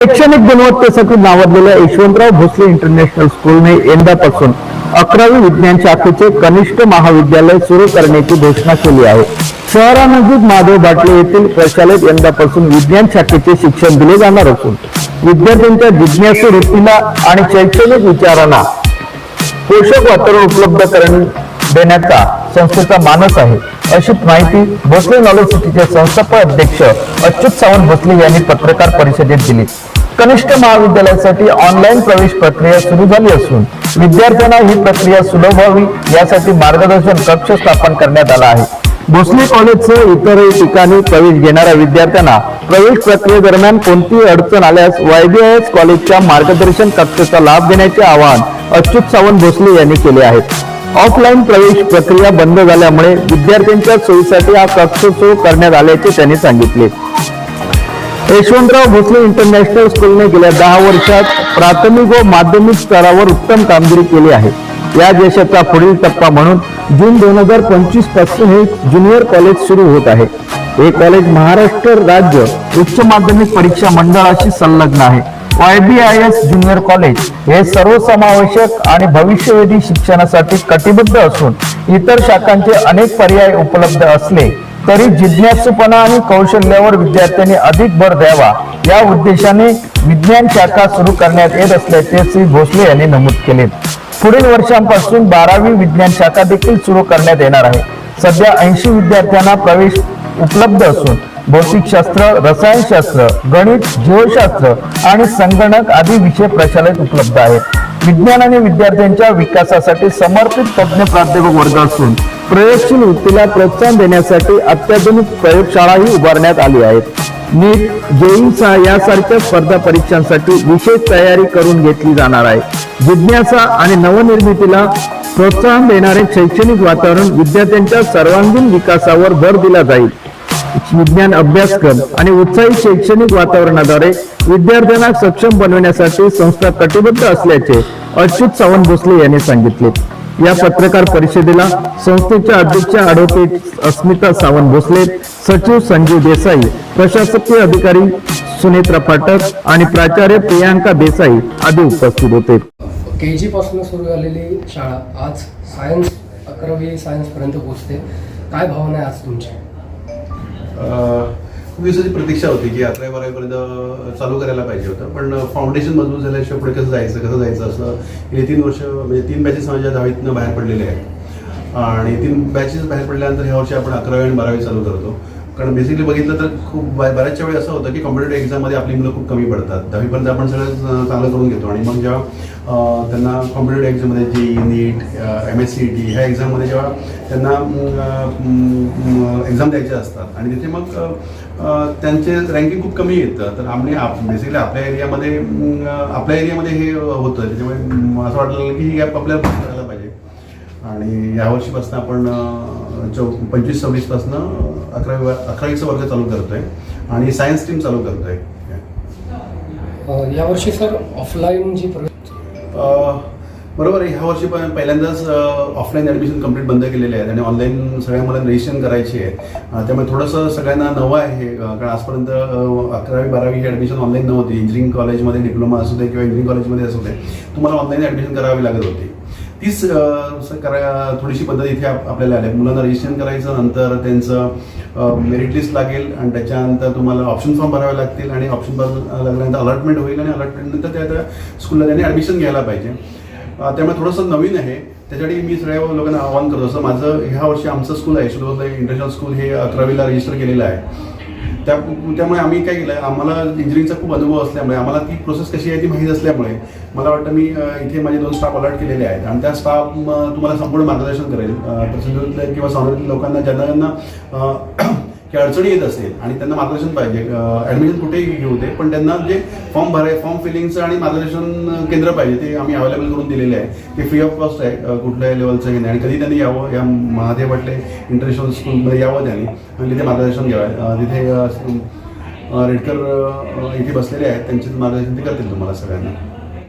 शैक्षणिक गुणवत्तेसाठी नावाजलेल्या यशवंतराव भोसले इंटरनॅशनल स्कूलने यंदापासून अकरावी विज्ञान शाखेचे कनिष्ठ महाविद्यालय सुरू करण्याची घोषणा केली आहे. शहरानजीक माधव बाटले येथील प्रशालेत यंदापासून विज्ञान शाखेचे शिक्षण दिले जाणार असून विद्यार्थ्यांच्या जिज्ञासू वृत्तीला आणि शैक्षणिक विचारांना पोषक वातावरण उपलब्ध करून देण्याचा संस्थेचा मानस आहे. अशी माहिती भोसले नॉलेज सिटीचे संस्थापक अध्यक्ष अच्युत सावंत भोसले यांनी पत्रकार परिषदेत दिली. कनिष्ठ महाविद्यालयासाठी ऑनलाईन प्रवेश प्रक्रिया सुरू झाली असून विद्यार्थ्यांना ही प्रक्रिया सुलभ व्हावी यासाठी मार्गदर्शन कक्ष स्थापन करण्यात आला आहे. भोसले कॉलेजसह इतरही ठिकाणी प्रवेश घेणाऱ्या विद्यार्थ्यांना प्रवेश प्रक्रियेदरम्यान कोणतीही अडचण आल्यास वायबीआयएस कॉलेजच्या मार्गदर्शन कक्षाचा लाभ घेण्याचे आवाहन अच्युत सावंत भोसले यांनी केले आहे. ऑफलाईन प्रवेश प्रक्रिया बंद झाल्यामुळे विद्यार्थ्यांच्या सोयीसाठी हा कक्ष सुरू करण्यात आल्याचे त्यांनी सांगितले. यशवंतराव भोसले इंटरनॅशनल स्कूलने गेल्या दहा वर्षात प्राथमिक व माध्यमिक स्तरावर उत्तम कामगिरी केली आहे. या देशाचा पुढील टप्पा म्हणून जून दोन हजार पंचवीसपासून हे ज्युनियर कॉलेज सुरू होत आहे. हे कॉलेज महाराष्ट्र राज्य उच्च माध्यमिक परीक्षा मंडळाशी संलग्न आहे. वायबीआयएस ज्युनियर कॉलेज हे सर्वसमावेशक आणि भविष्यवेधी शिक्षणासाठी कटिबद्ध असून इतर शाखांचे अनेक पर्याय उपलब्ध असले तरी जिज्ञासूपणा आणि कौशल्यावर विद्यार्थ्यांनी अधिक भर द्यावा या उद्देशाने विज्ञान शाखा सुरू करण्यात येत असल्याचे श्री भोसले यांनी नमूद केले. पुढील वर्षांपासून बारावी विज्ञान शाखा देखील सुरू करण्यात येणार आहे. सध्या ऐंशी विद्यार्थ्यांना प्रवेश उपलब्ध असून भौतिकशास्त्र रसायनशास्त्र गणित जीवशास्त्र आणि संगणक आदी विषय प्रशालेत उपलब्ध आहेत. विज्ञान आणि विद्यार्थ्यांच्या विकासासाठी समर्पित तज्ज्ञ प्राध्यापक वर्ग असून प्रयोगशील वृत्तीला प्रोत्साहन देण्यासाठी अत्याधुनिक प्रयोगशाळाही उभारण्यात आली आहेत. नीट जेईसा यासारख्या स्पर्धा परीक्षांसाठी विशेष तयारी करून घेतली जाणार आहे. जिज्ञासा आणि नवनिर्मितीला प्रोत्साहन देणारे शैक्षणिक वातावरण विद्यार्थ्यांच्या सर्वांगीण विकासावर भर दिला जाईल. विज्ञान अभ्यासक्रम आणि उत्साही शैक्षणिक वातावरणाद्वारे विद्यार्थ्यांना सक्षम बनवण्यासाठी संस्था कटिबद्ध असल्याचे अच्युत सावंत भोसले यांनी सांगितले. या पत्रकार परिषदेला संस्थेच्या अध्यक्षा अॅडव्होकेट अस्मिता सावंत भोसले सचिव संजीव देसाई प्रशासकीय अधिकारी सुनेत्रा पाठक आणि प्राचार्य प्रियांका देसाई आदी उपस्थित होते. के जी पासून सुरू झालेली शाळा आज सायन्स अकरावी सायन्सपर्यंत पोहोचते. काय भावना आहे आज तुमच्या खूप दिवसाची प्रतीक्षा होती की अकरावी बारावीपर्यंत चालू करायला पाहिजे होतं. पण फाउंडेशन मजबूत झाल्याशिवाय पुढे कसं जायचं कसं जायचं असं गेली तीन वर्ष म्हणजे तीन बॅचेस माझ्या दहावीतनं बाहेर पडलेले आहेत. आणि तीन बॅचेस बाहेर पडल्यानंतर ह्या वर्षी आपण अकरावी आणि बारावी चालू करतो. कारण बेसिकली बघितलं तर खूप बऱ्याचशा वेळी असं होतं की कॉम्पिटेटिव्ह एक्झाममध्ये आपली मुलं खूप कमी पडतात. दहावीपर्यंत आपण सगळं चांगलं करून घेतो. आणि मग जेव्हा त्यांना कॉम्पिटेटिव्ह एक्झाममध्ये जी NEET M S C T ह्या एक्झाममध्ये जेव्हा त्यांना एक्झाम द्यायच्या असतात. आणि तिथे मग त्यांचे रँकिंग खूप कमी येतं. तर आम्ही बेसिकली आपल्या एरियामध्ये आपल्या एरियामध्ये हे होतं. त्याच्यामुळे असं वाटलं की ही गॅप आपल्याला करायला पाहिजे. आणि यावर्षीपासून आपण चौ पंचवीस सव्वीसपासनं अकरावी व- अकरावीचा वर्ग चालू करतोय आणि सायन्स टीम चालू करतोय. अ, यावर्षी सर ऑफलाईन जी बरोबर आहे. ह्या वर्षी पण पहिल्यांदाच ऑफलाईन ॲडमिशन कंप्लीट बंद केलेले आहेत आणि ऑनलाईन सगळ्या मुलांना रजिस्ट्रेशन करायची आहे. त्यामुळे थोडंसं सगळ्यांना नवं आहे. कारण आजपर्यंत अकरावी बारावी ही ॲडमिशन ऑनलाईन नव्हती. इंजिनिअरिंग कॉलेजमध्ये डिप्लोमा असू दे किंवा इंजिनिअरिंग कॉलेजमध्ये असू दे तुम्हाला ऑनलाईन ॲडमिशन करावी लागत होती. तीच करा थोडीशी पद्धत इथे आपल्याला आली. आहे. मुलांना रजिस्ट्रेशन करायचं नंतर त्यांचं मेरिट लिस्ट लागेल आणि त्याच्यानंतर तुम्हाला ऑप्शन फॉर्म भरावे लागतील आणि ऑप्शन लागल्यानंतर अलॉटमेंट होईल आणि अलॉटमेंटनंतर त्या त्या स्कूलला त्यांनी ॲडमिशन घ्यायला पाहिजे. त्यामुळे थोडंसं नवीन आहे. त्याच्यासाठी मी सगळ्या लोकांना आवाहन करतो. असं माझं ह्या वर्षी आमचं स्कूल आहे. यशोदोला इंटरनॅशनल स्कूल हे अकरावीला रजिस्टर केलेलं आहे. त्या त्यामुळे आम्ही काय केलं आम्हाला इंजिनिअरिंगचा खूप अनुभव असल्यामुळे आम्हाला ती प्रोसेस कशी आहे ती माहीत असल्यामुळे मला वाटतं मी इथे माझे दोन स्टाफ अलर्ट केलेले आहेत. आणि त्या स्टाफ तुम्हाला संपूर्ण मार्गदर्शन करेल. प्रसिद्ध किंवा सांगलीतील लोकांना ज्यांना की अडचणी येत असेल आणि त्यांना मार्गदर्शन पाहिजे. ॲडमिशन कुठेही घेऊ दे पण त्यांना जे फॉर्म भराय फॉर्म फिलिंगचं आणि मार्गदर्शन केंद्र पाहिजे ते आम्ही अवेलेबल करून दिलेले आहे. ते फ्री ऑफ कॉस्ट आहे कुठल्या कुठल्याही लेवलचं घेणे आणि कधी त्यांनी यावं या महादेव वाटले इंटरनॅशनल स्कूलमध्ये यावं त्यांनी आणि तिथे मार्गदर्शन घ्यावं. तिथे रेडकर इथे बसलेले आहेत त्यांचे मार्गदर्शन ते करतील तुम्हाला सगळ्यांना.